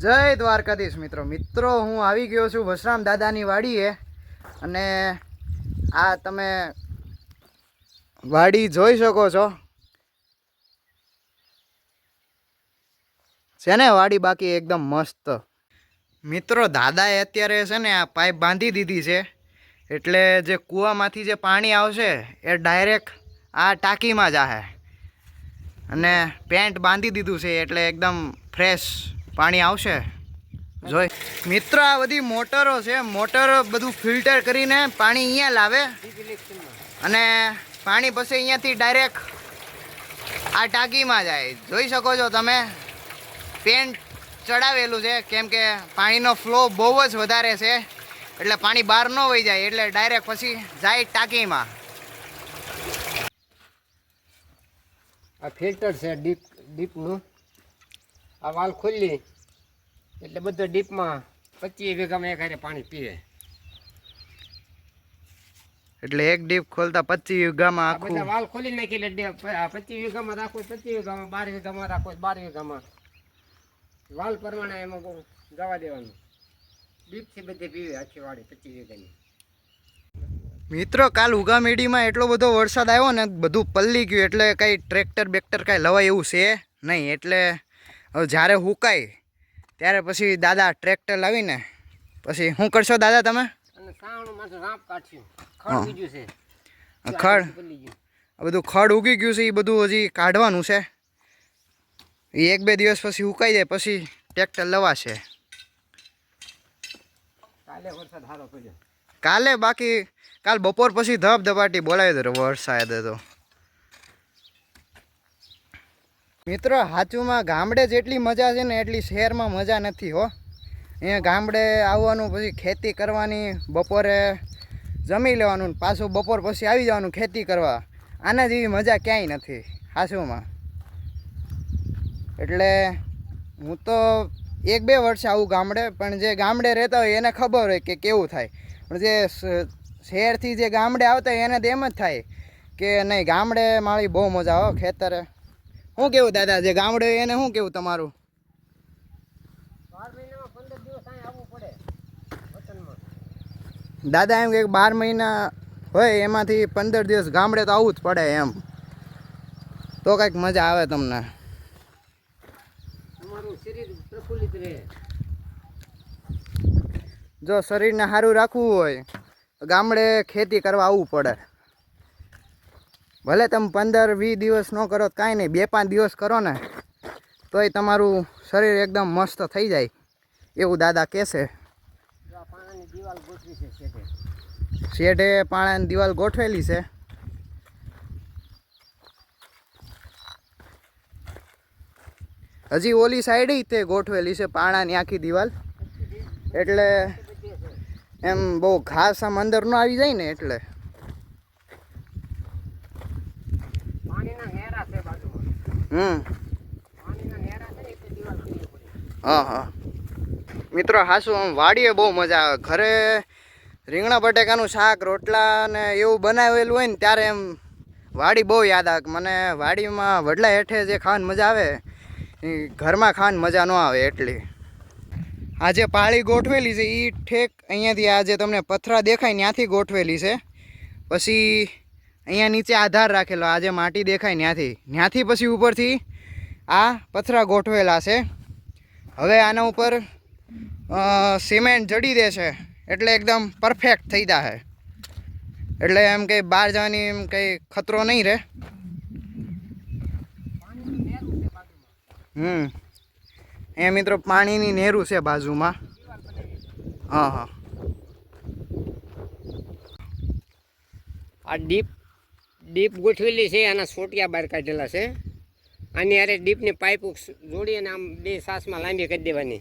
જય દ્વારકાધીશ મિત્રો. મિત્રો, હું આવી ગયો છું વસરામ દાદાની વાડીએ અને આ તમે વાડી જોઈ શકો છો. છે ને વાડી બાકી એકદમ મસ્ત. મિત્રો, દાદાએ અત્યારે છે ને આ પાઇપ બાંધી દીધી છે. એટલે જે કૂવામાંથી જે પાણી આવશે એ ડાયરેક્ટ આ ટાંકીમાં જાહે. અને પેન્ટ બાંધી દીધું છે એટલે એકદમ ફ્રેશ પાણી આવશે. જોઈ. મિત્રો, આ બધી મોટરો છે. મોટર બધું ફિલ્ટર કરીને પાણી અહીંયા લાવે. અને પાણી પછી અહીંયાથી ડાયરેક્ટ આ ટાંકીમાં જાય. જોઈ શકો છો તમે. પેન્ટ ચડાવેલું છે. કેમ કે પાણીનો ફ્લો બહુ જ વધારે છે. એટલે પાણી બહાર ન વહી જાય. એટલે ડાયરેક્ટ પછી જાય ટાંકીમાં. આ ફિલ્ટર છે ડીપ, ડીપનું. આ વાલ ખુલ્લી. એટલે બધો ડીપમાં પચીસ વીઘામાં એક હારે પાણી પીવે. એટલે એક ડીપ ખોલતા પચીસ વીઘામાં આખું. બધા વાલ ખોલી નાખી એટલે પચીસ વીઘામાં રાખો પચીસ વીઘામાં બાર વીઘામાં રાખો બાર વીઘામાં વાલ પ્રમાણે એમાં જવા દેવાનું. ડીપથી બધી પીવે આખી વાળી પચીસ વીઘાની. મિત્રો કાલ ઉગામેડીમાં એટલો બધો વરસાદ આવ્યો ને બધું પલ્લી ગયું એટલે કંઈ ટ્રેક્ટર બેક્ટર કાંઈ લવાય એવું છે નહીં. એટલે હવે જ્યારે હુકાય ત્યારે પછી દાદા ટ્રેક્ટર લાવીને પછી શું કરશો દાદા તમે. ખડ બધું ખડ ઉગી ગયું છે એ બધું હજી કાઢવાનું છે. એ એક બે દિવસ પછી ઉકાઈ જાય પછી ટ્રેક્ટર લવાશે. કાલે વરસાદ સારો પડ્યો. કાલે બાકી કાલ બપોર પછી ધબધબાટી બોલાવી દો વરસાદ હતો મિત્રો, હાચુમાં ગામડે જેટલી મજા છે ને એટલી શહેરમાં મજા નથી, હો. અહીંયા ગામડે આવવાનું પછી ખેતી કરવાની, બપોરે જમી લેવાનું પાછું બપોર પછી આવી જવાનું ખેતી કરવા. આના જેવી મજા ક્યાંય નથી, હાચુમાં. એટલે હું તો એક બે વર્ષે આવું ગામડે, પણ જે ગામડે રહેતા હોય એને ખબર હોય કે કેવું થાય. પણ જે શહેરથી જે ગામડે આવતા હોય એને તો એમ જ થાય કે નહીં, ગામડે મારી બહુ મજા આવે ખેતરે. શું કેવું દાદા જે ગામડે એને શું કેવું તમારું? દાદા એમ કે બાર મહિના હોય એમાંથી પંદર દિવસ ગામડે તો આવવું જ પડે એમ. તો કંઈક મજા આવે તમને. જો શરીરને સારું રાખવું હોય ગામડે ખેતી કરવા આવવું પડે. ભલે તમે પંદર, વીસ દિવસ ન કરો, કાંઈ નહીં, બે પાંચ દિવસ કરો ને, તોય તમારું શરીર એકદમ મસ્ત થઈ જાય, એવું દાદા કહેશે શેઠે પાણાની દિવાલ ગોઠવેલી છે. હજી ઓલી સાઈડ તે ગોઠવેલી છે પાણાની આખી દિવાલ. એટલે એમ બહુ ઘાસ આમ અંદર ન આવી જાય ને એટલે પાણીના નેરા છે બાજુમાં હમ. હા હા. મિત્રો, હાસુ, આમ વાડીએ બહુ મજા આવે. ઘરે રીંગણા બટેકાનું શાક, રોટલા ને એવું બનાવેલું હોય ને ત્યારે એમ વાડી બહુ યાદ આવે. મને વાડીમાં વડલા હેઠે જે ખાવાની મજા આવે, એ ઘરમાં ખાવાની મજા ન આવે એટલી. આ જે પાળી ગોઠવેલી છે એ ઠેક અહીંયાથી આ જે તમને પથરા દેખાય, ત્યાંથી ગોઠવેલી છે. પછી અહીંયા નીચે આધાર રાખેલો આ જે માટી દેખાય ત્યાંથી ત્યાંથી પછી ઉપરથી આ પથરા ગોઠવેલા છે. હવે આના ઉપર સિમેન્ટ જડી દેશે એટલે એકદમ પરફેક્ટ થઈ જશે એટલે એમ કંઈ બહાર જવાની એમ કંઈ ખતરો નહીં રહે. છે હમ. એ મિત્રો પાણીની નેરું છે બાજુમાં. હા હા. આ ડીપ ડીપ ગોઠવેલી છે, આના સોટિયા બહાર કાઢેલા છે. આની અરે ડીપની પાઇપ જોડી અને આમ બે સાસમાં લાંબી કરી દેવાની.